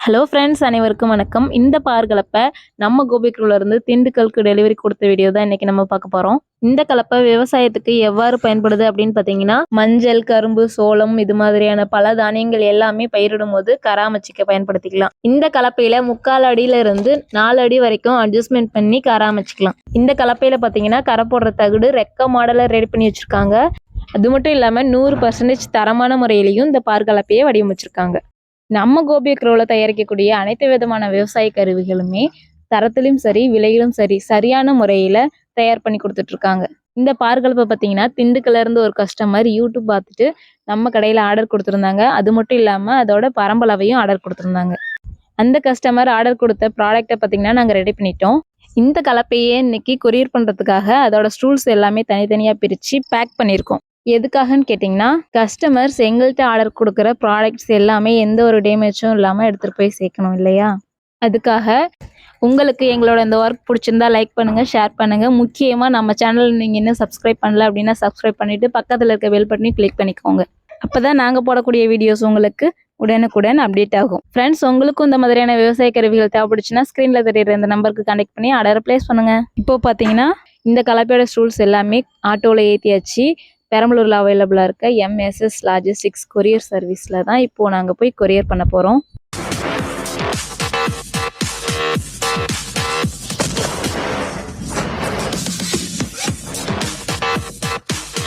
Hello friends அனைவருக்கும் வணக்கம். இந்த பார்கலப்பை நம்ம கோபிக்குள்ளேருந்து திண்டுக்கலுக்கு டெலிவரி கொடுத்த வீடியோ தான் இன்றைக்கி நம்ம பார்க்க போகிறோம் இந்த கலப்பை விவசாயத்துக்கு எவ்வாறு பயன்படுது அப்படின்னு பார்த்தீங்கன்னா மஞ்சள் கரும்பு சோளம் இது மாதிரியான பல தானியங்கள் எல்லாமே பயிரிடும் போது கராமச்சிக்க பயன்படுத்திக்கலாம். இந்த கலப்பையில முக்கால் அடியில இருந்து நாலு அடி வரைக்கும் அட்ஜஸ்ட்மெண்ட் பண்ணி கராமச்சிக்கலாம். இந்த கலப்பையில பார்த்தீங்கன்னா கரை போடுற தகுடு ரெக்க மாடலை ரெடி பண்ணி வச்சிருக்காங்க. அது மட்டும் இல்லாமல் நூறு பர்சன்டேஜ் தரமான முறையிலையும் இந்த பார்கலப்பையை வடிவமைச்சிருக்காங்க. நம்ம கோபி க்ரோவில் தயாரிக்கக்கூடிய அனைத்து விதமான விவசாய கருவிகளுமே தரத்திலும் சரி விலையிலும் சரி சரியான முறையில் தயார் பண்ணி கொடுத்துட்டு இருக்காங்க இந்த பார்கலப்பை பார்த்தீங்கன்னா திண்டுக்கல்ல இருந்து ஒரு கஸ்டமர் யூடியூப் பார்த்துட்டு நம்ம கடையில் ஆர்டர் கொடுத்துருந்தாங்க. அது மட்டும் இல்லாமல் அதோட பரம்பளவையும் ஆர்டர் கொடுத்துருந்தாங்க. அந்த கஸ்டமர் ஆர்டர் கொடுத்த ப்ராடக்ட்டை பார்த்தீங்கன்னா நாங்கள் ரெடி பண்ணிட்டோம். இந்த கலப்பையே இன்னைக்கு கொரியர் பண்ணுறதுக்காக அதோட ஸ்டூல்ஸ் எல்லாமே தனித்தனியாக பிரித்து பேக் பண்ணியிருக்கோம். எதுக்காகன்னு கேட்டிங்கன்னா கஸ்டமர்ஸ் எங்கள்கிட்ட ஆர்டர் கொடுக்குற ப்ராடக்ட்ஸ் எல்லாமே எந்த ஒரு டேமேஜும் இல்லாமல் எடுத்துகிட்டு போய் சேர்க்கணும் இல்லையா? அதுக்காக உங்களுக்கு எங்களோட இந்த ஒர்க் பிடிச்சிருந்தா லைக் பண்ணுங்கள் ஷேர் பண்ணுங்கள் முக்கியமாக நம்ம சேனல் நீங்கள் இன்னும் சப்ஸ்கிரைப் பண்ணல அப்படின்னா சப்ஸ்கிரைப் பண்ணிவிட்டு பக்கத்தில் இருக்க பெல் பட்டனையும் கிளிக் பண்ணிக்கோங்க. அப்போ தான் நாங்கள் போடக்கூடிய வீடியோஸ் உங்களுக்கு உடனுக்குடன் அப்டேட் ஆகும். ஃப்ரெண்ட்ஸ் உங்களுக்கும் இந்த மாதிரியான விவசாய கருவிகள் தேவைப்படுச்சுன்னா ஸ்க்ரீனில் தெரியுற இந்த நம்பருக்கு கண்டெக்ட் பண்ணி ஆர்டரை ப்ளேஸ் பண்ணுங்கள் இப்போ பார்த்தீங்கன்னா இந்த கலப்பையோட ஸ்டூல்ஸ் எல்லாமே ஆட்டோவில் ஏற்றியாச்சு பெரம்பலூரில் அவைலபிளாக இருக்க எம்எஸ்எஸ் லாஜிஸ்டிக்ஸ் கொரியர் சர்வீஸில் தான் இப்போது நாங்கள் போய் கொரியர் பண்ண போகிறோம்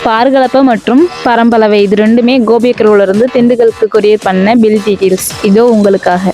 பார்கலப்பை மற்றும் பரம்பலவை இது ரெண்டுமே கோபியக்கருவிலிருந்து திண்டுக்கலுக்கு கொரியர் பண்ண பில் டீட்டெயில்ஸ் இதோ உங்களுக்காக.